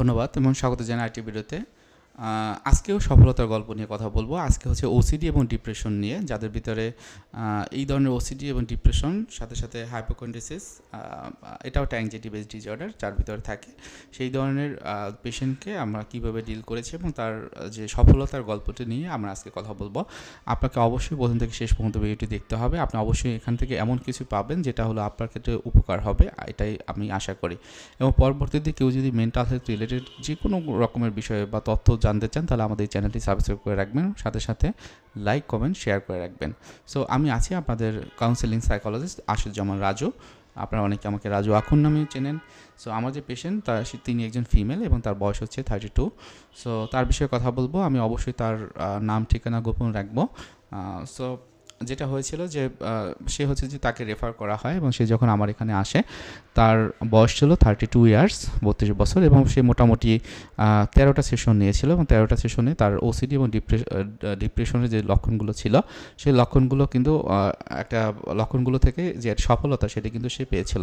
ধন্যবাদ এবং স্বাগত জানাই আইটি ভিডিওতে। আজকেও সফলতার গল্প নিয়ে কথা বলব। আজকে হচ্ছে ওসিডি এবং ডিপ্রেশন নিয়ে, যাদের ভিতরে এই ধরনের ওসিডি এবং ডিপ্রেশন সাথে সাথে হাইপোকন্ড্রিসিস এটাও একটা বেস ডিসঅর্ডার যার ভিতরে থাকে। সেই ধরনের পেশেন্টকে আমরা কীভাবে ডিল করেছি এবং তার, যে সফলতার গল্পটি নিয়ে আমরা আজকে কথা বলব। আপনাকে অবশ্যই প্রথম থেকে শেষ পর্যন্ত ভিডিওটি দেখতে হবে। আপনি অবশ্যই এখান থেকে এমন কিছু পাবেন যেটা হলো আপনার ক্ষেত্রে উপকার হবে এটাই আমি আশা করি। এবং পরবর্তীতে কেউ যদি মেন্টাল হেলথ রিলেটেড যে কোনো রকমের বিষয়ে বা তথ্য জানতে চান, তাহলে আমাদের এই চ্যানেলটি সাবস্ক্রাইব করে রাখবেন। সাথে সাথে লাইক কমেন্ট শেয়ার করে রাখবেন। সো আমি আছি আপনাদের কাউন্সেলিং সাইকোলজিস্ট আশুজ্জামান রাজু। আপনারা অনেকে আমাকে রাজু আখুন নামে চেনেন। সো আমার যে পেশেন্ট তার তিনি একজন ফিমেল এবং তার বয়স হচ্ছে থার্টি টু সো তার বিষয়ে কথা বলব। আমি অবশ্যই তার নাম, ঠিকানা গোপন রাখব। সো যেটা হয়েছিল যে সে হচ্ছে যে তাকে রেফার করা হয় এবং সে যখন আমার এখানে আসে, তার বয়স ছিল থার্টি টু ইয়ার্স বত্রিশ বছর এবং সে মোটামুটি তেরোটা সেশন নিয়েছিল এবং তেরোটা সেশনে তার ওসিডি এবং ডিপ্রেশনের যে লক্ষণগুলো ছিল, সেই লক্ষণগুলো কিন্তু একটা লক্ষণগুলো থেকে যে সফলতা সেটা কিন্তু সে পেয়েছিল।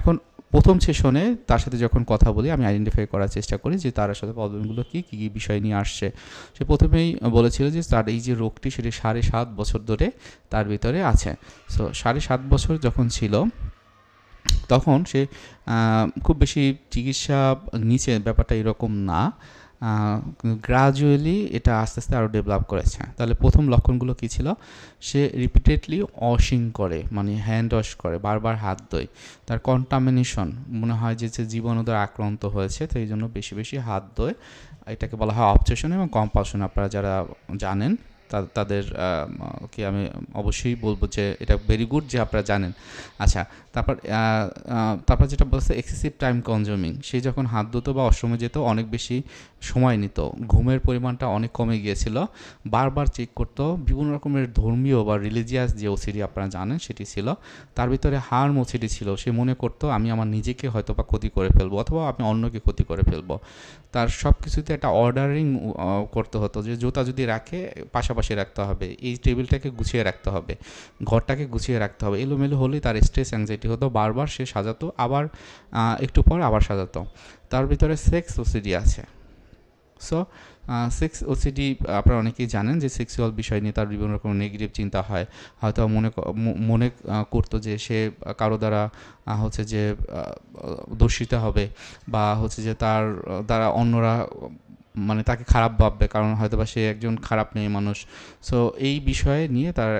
এখন প্রথম সেশনে তার সাথে যখন কথা বলি, আমি আইডেন্টিফাই করার চেষ্টা করি যে তার সাথে প্রবলেমগুলো কী কী কী বিষয় নিয়ে আসছে। সে প্রথমেই বলেছিল যে তার এই যে রোগটি সেটি সাড়ে সাত বছর ধরে তার ভিতরে আছে। সো সাড়ে সাত বছর যখন ছিল, তখন সে খুব বেশি চিকিৎসা নিচে ব্যাপারটা এরকম না। গ্রাজুয়ালি এটা আস্তে আস্তে আরও ডেভেলপ করেছে। তাহলে প্রথম লক্ষণগুলো কী ছিল? সে রিপিটেডলি ওয়াশিং করে মানে হ্যান্ড ওয়াশ করে, বারবার হাত ধোয়। তার কন্টামিনেশন মনে হয় যে যে জীবাণুদের আক্রান্ত হয়েছে তো এই জন্য বেশি বেশি হাত ধোয়। এটাকে বলা হয় অবসেশন এবং কম্পালশন আপনারা যারা জানেন। তাদের কি আমি অবশ্যই বলব যে এটা ভেরি গুড যে আপনারা জানেন। আচ্ছা তারপর তারপর যেটা বলছে এক্সেসিভ টাইম কনজিউমিং সে যখন হাত ধুতো বা অশ্রমে যেত, অনেক বেশি সময় নিত। ঘুমের পরিমাণটা অনেক কমে গিয়েছিল। বারবার চেক করতো। বিভিন্ন রকমের ধর্মীয় বা রিলিজিয়াস যে ওসিডি আপনারা জানেন, সেটি ছিল। তার ভিতরে হার্ম ওসিডি ছিল। সে মনে করতো, আমি আমার নিজেকে হয়তো বা ক্ষতি করে ফেলব অথবা আমি অন্যকে ক্ষতি করে ফেলব। তার সব কিছুতে একটা অর্ডারিং করতে হতো যে জুতা যদি রাখে, পাশাপাশি রাখতে হবে, এই টেবিলটাকে গুছিয়ে রাখতে হবে, ঘরটাকে গুছিয়ে রাখতে হবে, এলোমেলো হলেই তার স্ট্রেস অ্যাংজাইটি হতো, বারবার সে সাজাতো, আবার একটু পর আবার সাজাতো। তার ভিতরে সেক্স ওসিডি আছে। সো সেক্স ওসিডি আপনারা অনেকেই জানেন যে সেক্সুয়াল বিষয় নিয়ে তার বিভিন্ন রকম নেগেটিভ চিন্তা হয়। হয়তো মনে মনে করতো যে সে কারও দ্বারা হচ্ছে যে দূষিত হবে বা হচ্ছে যে তার দ্বারা অন্যরা মানে তাকে খারাপ ভাববে, কারণ হয়তো বা সে একজন খারাপ মেয়ে মানুষ। সো এই বিষয়ে নিয়ে তার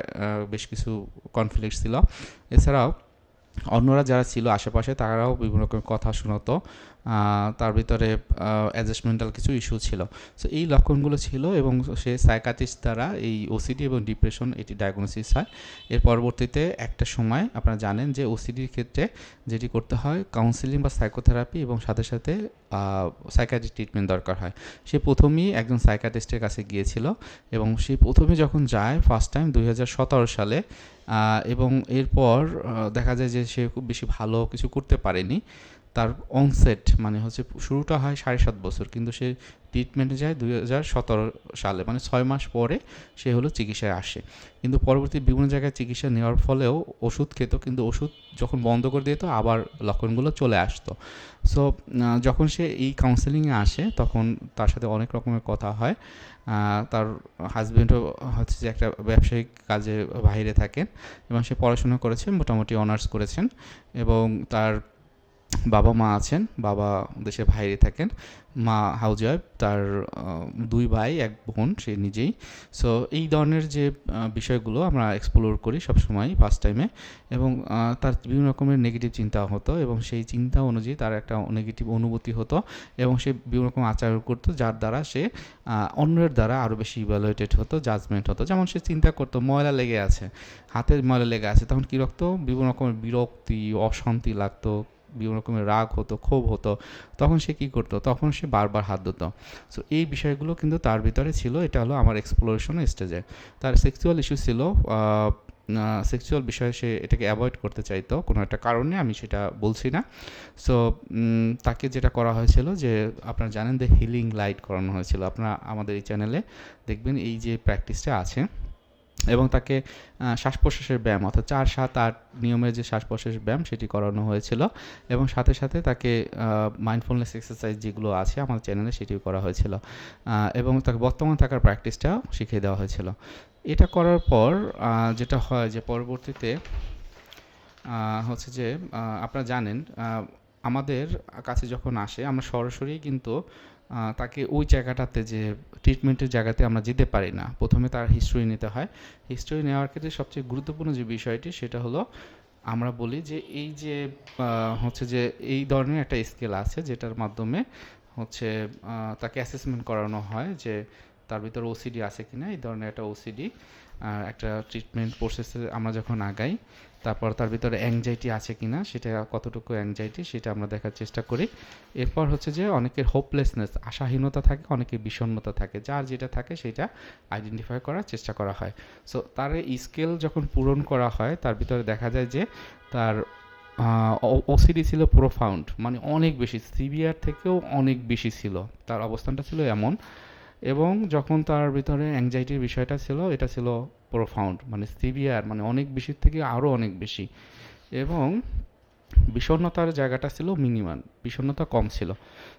বেশ কিছু কনফ্লিক্ট ছিল। এছাড়াও, অন্যরা যারা ছিল আশেপাশে, তারাও বিভিন্ন রকম কথা শোনাতো। তার ভিতরে অ্যাডজাস্টমেন্টাল কিছু ইস্যু ছিল। সো এই লক্ষণগুলো ছিল এবং সে সাইকাটিস্ট দ্বারা এই ওসিডি এবং ডিপ্রেশন এটি ডায়াগনোসিস হয়। এর পরবর্তীতে একটা সময় আপনারা জানেন যে ওসিডির ক্ষেত্রে যেটি করতে হয় কাউন্সিলিং বা সাইকোথেরাপি এবং সাথে সাথে সাইকাট্রিক ট্রিটমেন্ট দরকার হয়। সে প্রথমেই একজন সাইকাটিস্টের কাছে গিয়েছিল এবং সে প্রথমে যখন যায় ফার্স্ট টাইম দুই হাজার সতেরো সালে এবং এরপর দেখা যায় যে সে খুব বেশি ভালো কিছু করতে পারেনি। তার অনসেট মানে হচ্ছে শুরুটা হয় সাড়ে সাত বছর, কিন্তু সে ট্রিটমেন্টে যায় দুই হাজার সতেরো সালে মানে ছয় মাস পরে সে হলো চিকিৎসায় আসে। কিন্তু পরবর্তী বিভিন্ন জায়গায় চিকিৎসা নেওয়ার ফলেও ওষুধ খেত, কিন্তু ওষুধ যখন বন্ধ করে দিত, আবার লক্ষণগুলো চলে আসতো। সো যখন সে এই কাউন্সেলিংয়ে আসে, তখন তার সাথে অনেক রকমের কথা হয়। তার হাজব্যান্ডও হচ্ছে যে একটা ব্যবসায়িক কাজে বাইরে থাকেন এবং সে পড়াশোনা করেছেন মোটামুটি অনার্স করেছেন এবং তার বাবা মা আছেন, বাবা দেশের বাইরে থাকেন। মা হাউজ তার দুই ভাই, এক বোন, সে নিজেই। সো এই ধরনের যে বিষয়গুলো আমরা এক্সপ্লোর করি সবসময় ফার্স্ট টাইমে এবং তার বিভিন্ন রকমের নেগেটিভ চিন্তা হতো এবং সেই চিন্তা অনুযায়ী তার একটা নেগেটিভ অনুভূতি হতো এবং সে বিভিন্ন রকম আচার করতো যার দ্বারা সে অন্যের দ্বারা আরও বেশি ইভ্যালুয়েটেড হতো জাজমেন্ট হতো। যেমন সে চিন্তা করতো, ময়লা লেগে আছে, হাতের ময়লা লেগে আছে, তখন কী রাখতো বিভিন্ন রকমের বিরক্তি, অশান্তি লাগতো বিভিন্ন রকমের রাগ হতো, ক্ষোভ হতো, তখন সে কী করতো? তখন সে বারবার হাত ধুতো সো এই বিষয়গুলো কিন্তু তার ভিতরে ছিল, এটা হলো আমার এক্সপ্লোরেশন স্টেজে তার সেক্সুয়াল ইস্যু ছিল সেক্সুয়াল বিষয়ে সে এটাকে অ্যাভয়েড করতে চাইতো, কোনো একটা কারণে, আমি সেটা বলছি না। সো তাকে যেটা করা হয়েছিল যে, আপনারা জানেন যে হিলিং লাইট করানো হয়েছিল। আপনারা আমাদের এই চ্যানেলে দেখবেন এই যে প্র্যাকটিসটা আছে। এবং তাকে শ্বাস প্রশ্বাসের ব্যায়াম অর্থাৎ চার, সাত, আট নিয়মের যে শ্বাস প্রশ্বাসের ব্যায়াম সেটি করানো হয়েছিল। এবং সাথে সাথে তাকে মাইন্ডফুলনেস এক্সারসাইজ যেগুলো আছে আমাদের চ্যানেলে সেটিও করা হয়েছিল। এবং তাকে বর্তমান থাকার প্র্যাকটিসটাও শিখিয়ে দেওয়া হয়েছিল। এটা করার পর যেটা হয় যে পরবর্তীতে হচ্ছে যে আপনারা জানেন আমাদের কাছে যখন আসে, আমরা সরাসরি কিন্তু তাকে ওই জায়গাটাতে যে ট্রিটমেন্টের জায়গাতে আমরা যেতে পারি না। প্রথমে তার হিস্ট্রি নিতে হয়। হিস্ট্রি নেওয়ার ক্ষেত্রে সবচেয়ে গুরুত্বপূর্ণ যে বিষয়টি, সেটা হলো আমরা বলি যে এই যে হচ্ছে যে এই ধরনের একটা স্কেল আছে যেটার মাধ্যমে হচ্ছে তাকে অ্যাসেসমেন্ট করানো হয় যে তার ভিতরে ওসিডি আছে কিনা, এই ধরনের একটা ওসিডি একটা ট্রিটমেন্ট প্রসেসে আমরা যখন আগাই, তারপর তার ভিতরে অ্যাংজাইটি আছে কিনা, সেটা কতটুকু অ্যাংজাইটি সেটা আমরা দেখার চেষ্টা করি। এরপর হচ্ছে যে অনেকের হোপলেসনেস আশাহীনতা থাকে, অনেকের বিষণ্ণতা থাকে। যার যেটা থাকে, সেটা আইডেন্টিফাই করার চেষ্টা করা হয়। সো তার এই স্কেল যখন পূরণ করা হয়, তার ভিতরে দেখা যায় যে তার ওসিডি ছিল প্রোফাউন্ড মানে অনেক বেশি সিভিয়ার থেকেও অনেক বেশি ছিল। তার অবস্থানটা ছিল এমন এবং যখন তার ভিতরে অ্যাংজাইটির বিষয়টা ছিল, এটা ছিল প্রোফাউন্ড মানে সিভিয়ার মানে অনেক বেশি থেকে আরও অনেক বেশি। এবং বিষণ্ণতার জায়গাটা ছিল মিনিমাম বিষণ্ণতা কম ছিল।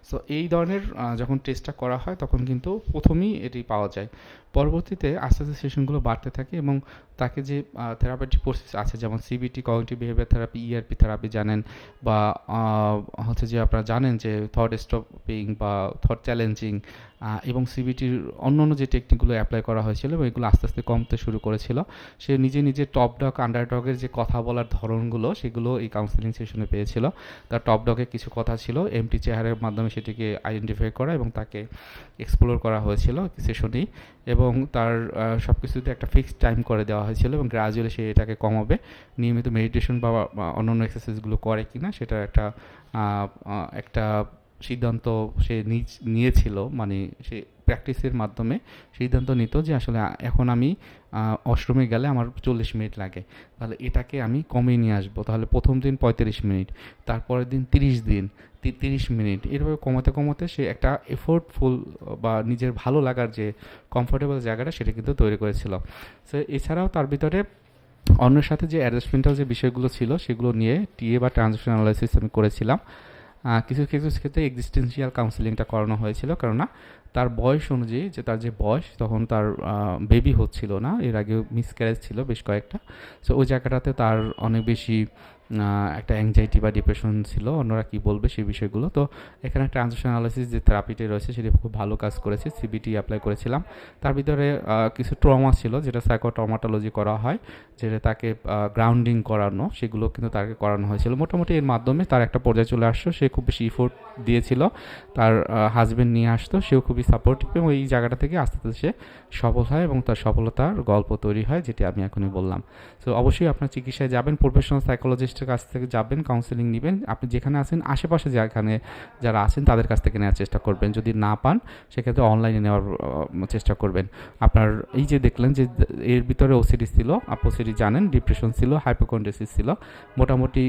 সো এই ধরনের যখন টেস্টটা করা হয়, তখন কিন্তু প্রথমেই এটি পাওয়া যায়। পরবর্তীতে আস্তে আস্তে সেশনগুলো বাড়তে থাকে এবং তাকে যে থেরাপিটিক প্রসেস আছে, যেমন CBT cognitive behaviour therapy ERP therapy জানেন বা হচ্ছে যে আপনারা জানেন যে থট স্টপিং বা থট চ্যালেঞ্জিং এবং সিবিটির অন্য অন্য যে টেকনিকগুলো অ্যাপ্লাই করা হয়েছিল এবং এগুলো আস্তে আস্তে কমতে শুরু করেছিল, সে নিজে নিজে টপ ডগ আন্ডার ডগের যে কথা বলার ধরনগুলো, সেগুলো এই কাউন্সেলিং সেশনে পেয়েছিল। তার টপ ডগে কিছু কথা ছিল এমটি চেহারের মাধ্যমে সেটিকে আইডেন্টিফাই করা এবং তাকে এক্সপ্লোর করা হয়েছিল সেশনেই এবং তার সব কিছুতে একটা ফিক্সড টাইম করে দেওয়া হয়েছিল এবং গ্রাজুয়ালি সে এটাকে কমাবে। নিয়মিত মেডিটেশন বা অন্য অন্যান্য এক্সারসাইজগুলো করে কি না সেটার একটা একটা সিদ্ধান্ত সে নিয়েছিল মানে সে প্র্যাকটিসের মাধ্যমে সিদ্ধান্ত নিত যে আসলে এখন আমি অষ্টমে গেলে আমার চল্লিশ মিনিট লাগে। তাহলে এটাকে আমি কমিয়ে নিয়ে আসব। তাহলে প্রথম দিন পঁয়ত্রিশ মিনিট, তারপরের দিন তিরিশ দিন তিরিশ মিনিট, এভাবে কমাতে কমাতে সে একটা এফোর্টফুল বা নিজের ভালো লাগার যে কমফোর্টেবল জায়গাটা সেটা কিন্তু তৈরি করেছিল। সো এছাড়াও তার ভিতরে অন্যের সাথে যে অ্যাডজাস্টমেন্টাল যে বিষয়গুলো ছিল সেগুলো নিয়ে টিএ বা ট্রানজেকশন অ্যানালাইসিস আমি করেছিলাম। কিছু কিছু ক্ষেত্রে এক্সিস্টেন্সিয়াল কাউন্সিলিংটা করানো হয়েছিল। কেননা তার বয়স অনুযায়ী যে তার যে বয়স, তখন তার বেবি হচ্ছিল না। এর আগে মিসক্যারেজ ছিল বেশ কয়েকটা। সো ওই জায়গাটাতে তার অনেক বেশি একটা অ্যাংজাইটি বা ডিপ্রেশন ছিল, অন্যরা কি বলবে সেই বিষয়গুলো। তো এখানে ট্রানজেকশন অ্যানালাইসিস যে থেরাপিটি রয়েছে, সেটি খুব ভালো কাজ করেছে সিবিটি অ্যাপ্লাই করেছিলাম। তার ভিতরে কিছু ট্রমা ছিল, যেটা সাইকোট্রমাটোলজি করা হয়, যেটা তাকে গ্রাউন্ডিং করানো, সেগুলো কিন্তু তাকে করানো হয়েছিল। মোটামুটি এর মাধ্যমে তার একটা পর্যায়ে চলে আসতো সে খুব বেশি ইফোর্ট দিয়েছিল। তার হাজবেন্ড নিয়ে আসতো, সেও খুবই সাপোর্টিভ এবং এই জায়গাটা থেকে আস্তে আস্তে সে সফল হয় এবং তার সফলতার গল্প তৈরি হয়, যেটি আমি এখনই বললাম। তো অবশ্যই আপনার চিকিৎসায় যাবেন প্রফেশনাল সাইকোলজিস্টের কাছ থেকে যাবেন কাউন্সেলিং নেবেন। আপনি যেখানে আছেন, আশেপাশে যেখানে যারা আছেন তাদের কাছ থেকে নেওয়ার চেষ্টা করবেন। যদি না পান, সেক্ষেত্রে অনলাইনে নেওয়ার চেষ্টা করবেন। আপনার এই যে দেখলেন যে এর ভিতরে ওসিডি ছিল আপনি ওসিডি জানেন ডিপ্রেশন ছিল হাইপোকন্ড্রেসিস ছিল, মোটামুটি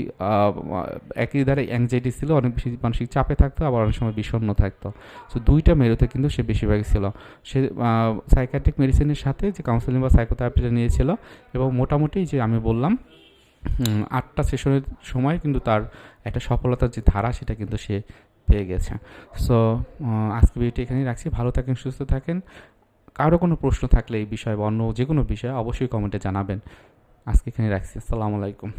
একই ধারে অ্যাংজাইটি ছিল, অনেক বেশি মানসিক চাপে থাকতো, আবার অনেক সময় বিষণ্ণ থাকতো। সো দুইটা মেরুতে কিন্তু সে বেশিরভাগ ছিল। সে সাইকাট্রিক মেডিসিনের সাথে যে কাউন্সেলিং বা সাইকোথেরাপিটা নিয়েছিল এবং মোটামুটি যে আমি বললাম আটটা সেশনের সময় কিন্তু তার একটা সফলতার যে ধারা সেটা কিন্তু সে পেয়ে গেছে। সো আজকে ভিডিওটি এখানেই রাখছি। ভালো থাকেন, সুস্থ থাকেন। কারও কোনো প্রশ্ন থাকলে এই বিষয়ে বা অন্য যে কোনো বিষয়ে অবশ্যই কমেন্টে জানাবেন। আজকে এখানে রাখছি। আসসালামু আলাইকুম।